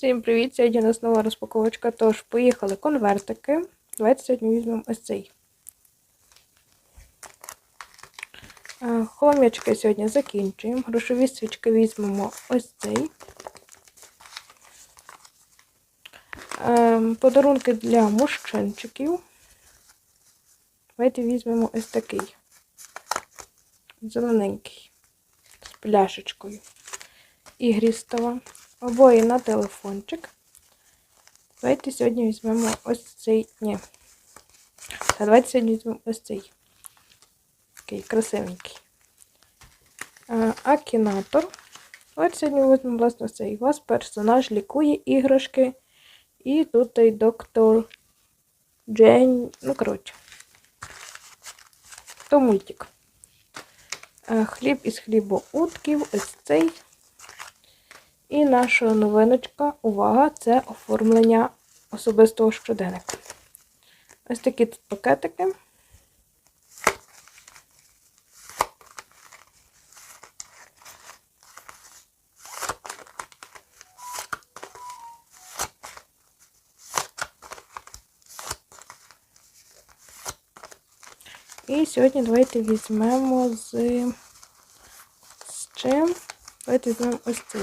Всім привіт! Сьогодні у нас нова розпаковочка. Тож, поїхали конвертики. Давайте сьогодні візьмемо ось цей. Е, Хом'ячки сьогодні закінчуємо. Грошові свічки візьмемо ось цей. Е, Подарунки для мужчинчиків. Давайте візьмемо ось такий. Зелененький. З пляшечкою. Ігрістова. Обоє на телефончик. Давайте сьогодні візьмемо ось цей. Ні. Та давайте сьогодні візьмемо ось цей. Такий красивенький. Акінатор. Давайте сьогодні візьмемо, власне, цей. Вас персонаж лікує іграшки. І тут і доктор Джейн. Ну, коротше. То мультик. Хліб із хлібоутків. Ось цей. І наша новиночка, увага, це оформлення особистого щоденника. Ось такі тут пакетики. І сьогодні давайте візьмемо з, з чим? Давайте візьмемо ось цей.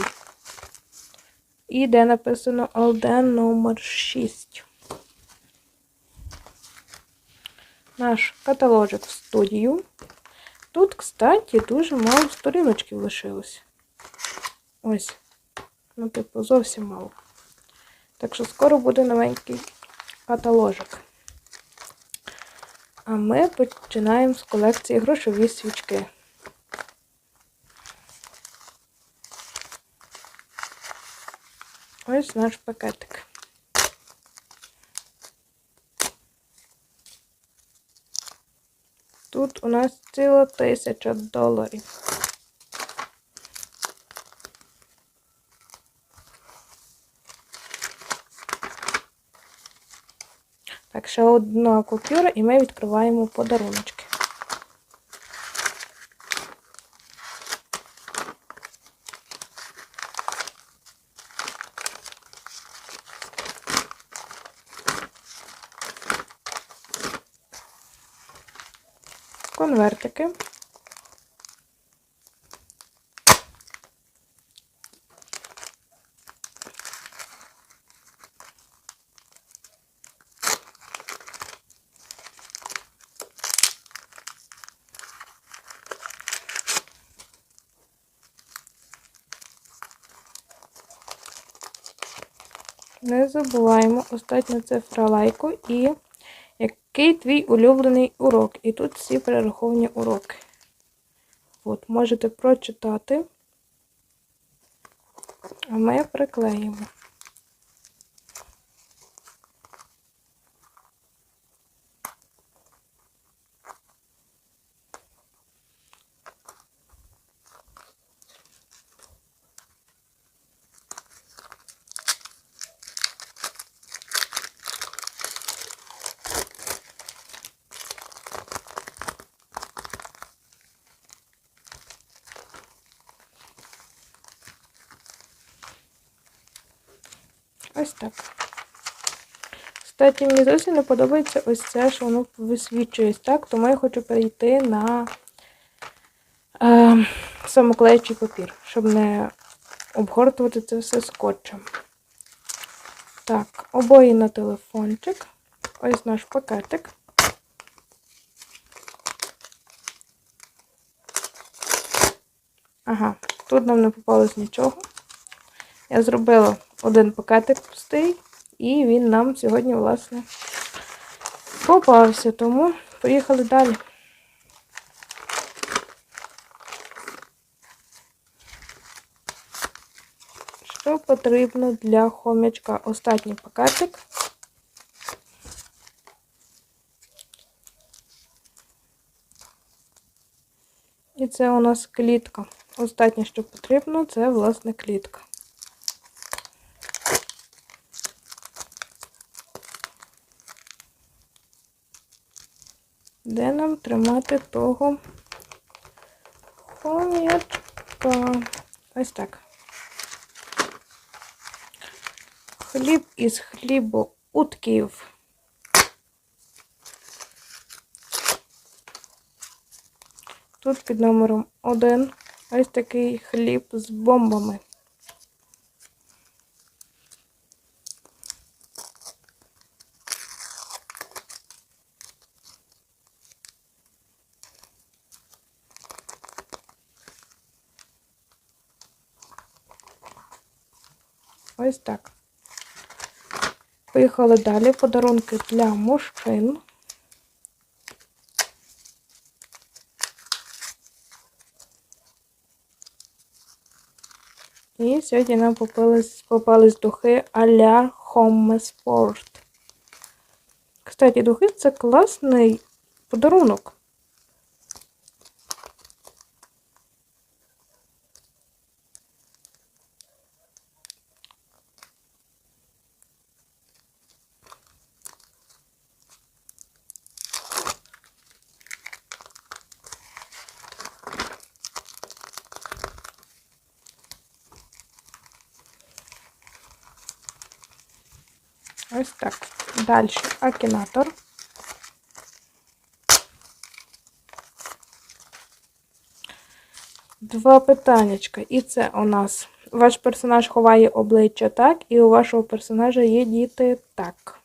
І де написано Алден номер 6. Наш каталожик в студію. Тут, кстати, дуже мало сторіночків лишилось. Ось. Ну, типу, зовсім мало. Так що скоро буде новенький каталожик. А ми починаємо з колекції грошові свічки. Ось наш пакетик. Тут у нас ціла тисяча доларів. Так, ще одна купюра і ми відкриваємо подаруночки. Конвертики. Не забуваємо остатню цифра лайку і який твій улюблений урок? І тут всі перераховані уроки. От, можете прочитати, а ми приклеїмо. Ось так. Кстати, мені зовсім не подобається ось це, що воно висвічується так, тому я хочу перейти на е, самоклеючий папір, щоб не обгортувати це все скотчем. Так, обої на телефончик. Ось наш пакетик. Ага, тут нам не попалось нічого. Я зробила один пакетик пустий, і він нам сьогодні, власне, попався. Тому поїхали далі. Що потрібно для хомячка? Останній пакетик. І це у нас клітка. Останнє, що потрібно, це, власне, клітка. Де нам тримати того хом'ячка? Ось так. хліб із хлібоутків. Тут під номером 1 ось такий хліб з бомбами. Ось так. Поїхали далі. Подарунки для мужчин. І сьогодні нам попались, попались духи а-ля Home Sport. Кстати, духи це класний подарунок. Ось так. Далі акінатор. Два питаннячка. І це у нас ваш персонаж ховає обличчя так, і у вашого персонажа є діти так.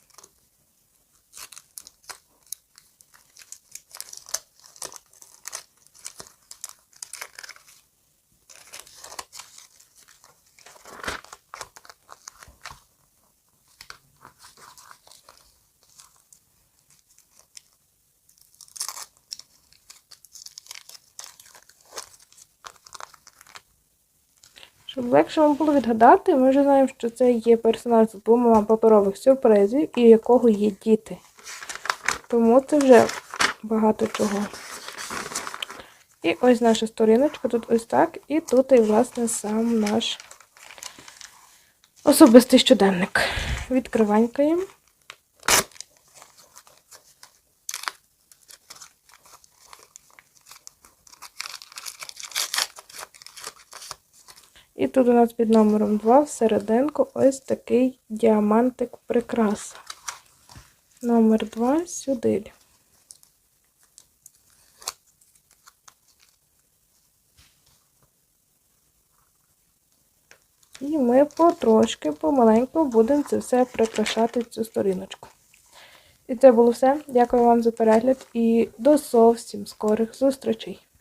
Щоб легше вам було відгадати, ми вже знаємо, що це є персонаж з двома паперових сюрпризів і у якого є діти. Тому це вже багато чого. І ось наша сторіночка, тут ось так, і тут і, власне, сам наш особистий щоденник. Відкриванькаємо. І тут у нас під номером 2 всерединку ось такий діамантик прикраса. Номер 2 сюди. І ми потрошки, помаленьку будемо це все прикрашати цю сторіночку. І це було все. Дякую вам за перегляд і до зовсім скорих зустрічей!